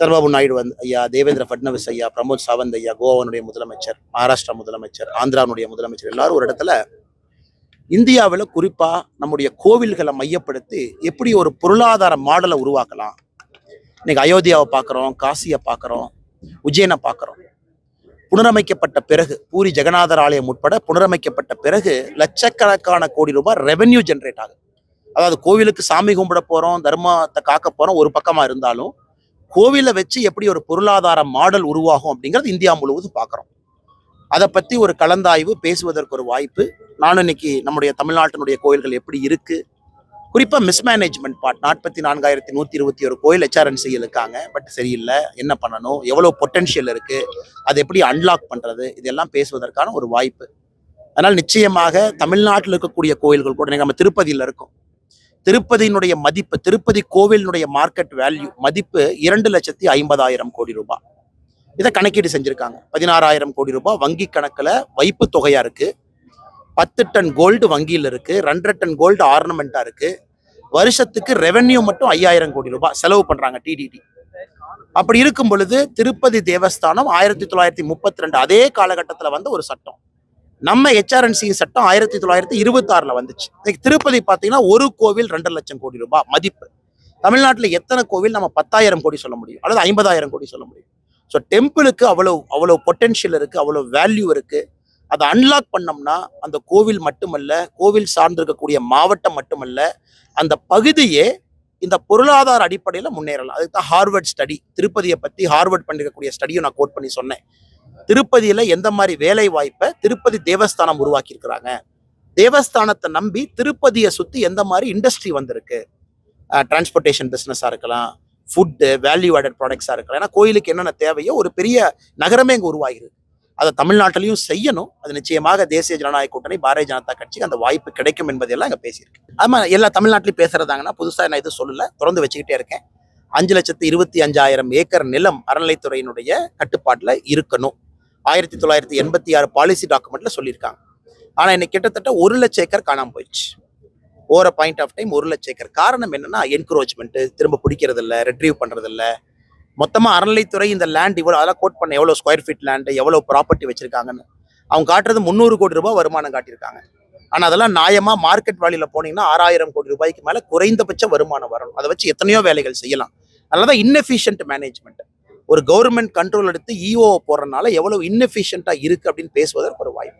சந்திரபாபு நாயுடு வந்து ஐயா தேவேந்திர ஃபட்னவிஸ் ஐயா பிரமோத் சாவந்த் ஐயா கோவானுடைய முதலமைச்சர் மகாராஷ்டிரா முதலமைச்சர் ஆந்திராவுடைய முதலமைச்சர் எல்லாரும் ஒரு இடத்துல இந்தியாவில் குறிப்பா நம்முடைய கோவில்களை மையப்படுத்தி எப்படி ஒரு பொருளாதார மாடலை உருவாக்கலாம். இன்னைக்கு அயோத்தியாவை பார்க்குறோம் காசியை பார்க்குறோம் உஜ்ஜைனை பார்க்குறோம். புனரமைக்கப்பட்ட பிறகு பூரி ஜெகநாதர் ஆலயம் உட்பட புனரமைக்கப்பட்ட பிறகு லட்சக்கணக்கான கோடி ரூபாய் ரெவென்யூ ஜென்ரேட் ஆகுது. அதாவது கோவிலுக்கு சாமி கும்பிட போறோம் தர்மத்தை காக்க போறோம் ஒரு பக்கமா இருந்தாலும் கோவிலை வச்சு எப்படி ஒரு பொருளாதார மாடல் உருவாகும் அப்படிங்கிறது இந்தியா முழுவதும் பார்க்குறோம். அதை பற்றி ஒரு கலந்தாய்வு பேசுவதற்கு ஒரு வாய்ப்பு. நானும் இன்னைக்கு நம்முடைய தமிழ்நாட்டினுடைய கோயில்கள் எப்படி இருக்குது குறிப்பாக மிஸ்மேனேஜ்மெண்ட் பார்ட் நாற்பத்தி நான்காயிரத்தி நூற்றி இருபத்தி ஒரு கோயில் ஹெச்ஆர்என்சி இருக்காங்க. பட் சரியில்லை. என்ன பண்ணணும்? எவ்வளோ பொட்டென்ஷியல் இருக்குது அதை எப்படி அன்லாக் பண்ணுறது இதெல்லாம் பேசுவதற்கான ஒரு வாய்ப்பு. அதனால் நிச்சயமாக தமிழ்நாட்டில் இருக்கக்கூடிய கோயில்கள் கூட நீங்கள் நம்ம திருப்பதியில் இருக்கோம். திருப்பதியினுடைய மதிப்பு திருப்பதி கோவிலினுடைய மார்க்கெட் வேல்யூ மதிப்பு இரண்டு லட்சத்தி ஐம்பதாயிரம் கோடி ரூபாய். இதை கணக்கீடு செஞ்சுருக்காங்க. பதினாறாயிரம் கோடி ரூபாய் வங்கி கணக்கில் வைப்பு தொகையாக இருக்குது பத்து டன் கோல்டு வங்கியில் இருக்குது ரெண்டரை டன் கோல்டு ஆர்னமெண்ட்டாக இருக்குது வருஷத்துக்கு ரெவென்யூ மட்டும் ஐயாயிரம் கோடி ரூபாய் செலவு பண்ணுறாங்க டிடிடி அப்படி இருக்கும் பொழுது திருப்பதி தேவஸ்தானம் ஆயிரத்தி தொள்ளாயிரத்தி முப்பத்தி ரெண்டு அதே காலகட்டத்தில் வந்த ஒரு சட்டம். நம்ம ஹெச்ஆர்என்சி சட்டம் ஆயிரத்தி தொள்ளாயிரத்தி இருபத்தி வந்துச்சு. இன்னைக்கு திருப்பதி பார்த்தீங்கன்னா ஒரு கோவில் ரெண்டரை லட்சம் கோடி ரூபாய் மதிப்பு. தமிழ்நாட்டில் எத்தனை கோவில் நம்ம பத்தாயிரம் கோடி சொல்ல முடியும்? அல்லது ஐம்பதாயிரம் கோடி சொல்ல முடியும்? ஸோ டெம்பிளுக்கு அவ்வளோ அவ்வளோ பொட்டென்ஷியல் இருக்குது அவ்வளோ வேல்யூ இருக்குது அதை அன்லாக் பண்ணோம்னா அந்த கோவில் மட்டுமல்ல கோவில் சார்ந்திருக்கக்கூடிய மாவட்டம் மட்டுமல்ல அந்த பகுதியே இந்த பொருளாதார அடிப்படையில் முன்னேறலாம். அதுக்கு தான் ஹார்வர்ட் ஸ்டடி திருப்பதியை பற்றி ஹார்வர்ட் பண்ணிருக்கக்கூடிய ஸ்டடியும் நான் கோட் பண்ணி சொன்னேன். திருப்பதியில எந்த மாதிரி வேலை வாய்ப்பை திருப்பதி தேவஸ்தானம் உருவாக்கியிருக்கிறாங்க? தேவஸ்தானத்தை நம்பி திருப்பதியை சுற்றி எந்த மாதிரி இண்டஸ்ட்ரி வந்திருக்கு? டிரான்ஸ்போர்ட்டேஷன் பிஸ்னஸாக இருக்கலாம் ஃபுட்டு வேல்யூ ஆடட் ப்ராடக்ட்ஸாக இருக்கலாம். ஏன்னா கோயிலுக்கு என்னென்ன தேவையோ ஒரு பெரிய நகரமே இங்கே உருவாகிருக்கு அதை தமிழ்நாட்டிலையும் செய்யணும். அது நிச்சயமாக தேசிய ஜனநாயக கூட்டணி பாரதிய ஜனதா கட்சிக்கு அந்த வாய்ப்பு கிடைக்கும் என்பதையெல்லாம் இங்கே பேசியிருக்கு. ஆமாம் எல்லா தமிழ்நாட்டிலையும் பேசுகிறதாங்கன்னா புதுசாக நான் எதுவும் சொல்லலை திறந்து வச்சுக்கிட்டே இருக்கேன். அஞ்சு லட்சத்து இருபத்தி அஞ்சாயிரம் ஏக்கர் நிலம் அறநிலைத்துறையினுடைய கட்டுப்பாட்டில் இருக்கணும். ஆயிரத்தி தொள்ளாயிரத்தி எண்பத்தி ஆறு பாலிசி டாக்குமெண்ட்ல சொல்லியிருக்காங்க. ஆனால் இன்னைக்கு கிட்டத்தட்ட ஒரு லட்ச ஏக்கர் காணாம போயிடுச்சு. ஓர பாயிண்ட் ஆஃப் டைம் ஒரு லட்ச ஏக்கர். காரணம் என்னன்னா என்க்ரோச்மெண்ட் திரும்ப பிடிக்கிறது இல்லை ரெட்ரீவ் பண்ணுறது இல்லை மொத்தமாக அறநிலைத்துறை இந்த லேண்ட் இவ்வளோ அதெல்லாம் கோட் பண்ண எவ்வளோ ஸ்கொயர் ஃபீட் லேண்டு எவ்வளோ ப்ராப்பர்ட்டி வச்சுருக்காங்கன்னு. அவங்க காட்டுறது முந்நூறு கோடி ரூபாய் வருமானம் காட்டியிருக்காங்க. ஆனால் அதெல்லாம் நியாயமாக மார்க்கெட் வேலையில் போனீங்கன்னா ஆறாயிரம் கோடி ரூபாய்க்கு மேலே குறைந்தபட்ச வருமானம் வரணும். அதை வச்சு எத்தனையோ வேலைகள் செய்யலாம். அதனாலதான் இன்எஃபிஷியன்ட் மேனேஜ்மெண்ட் ஒரு கவர்மெண்ட் கண்ட்ரோல் எடுத்து இஓ போடுறதுனால எவ்வளவு inefficient-ஆ இருக்கு அப்படின்னு பேசுவதற்கு ஒரு வாய்ப்பு.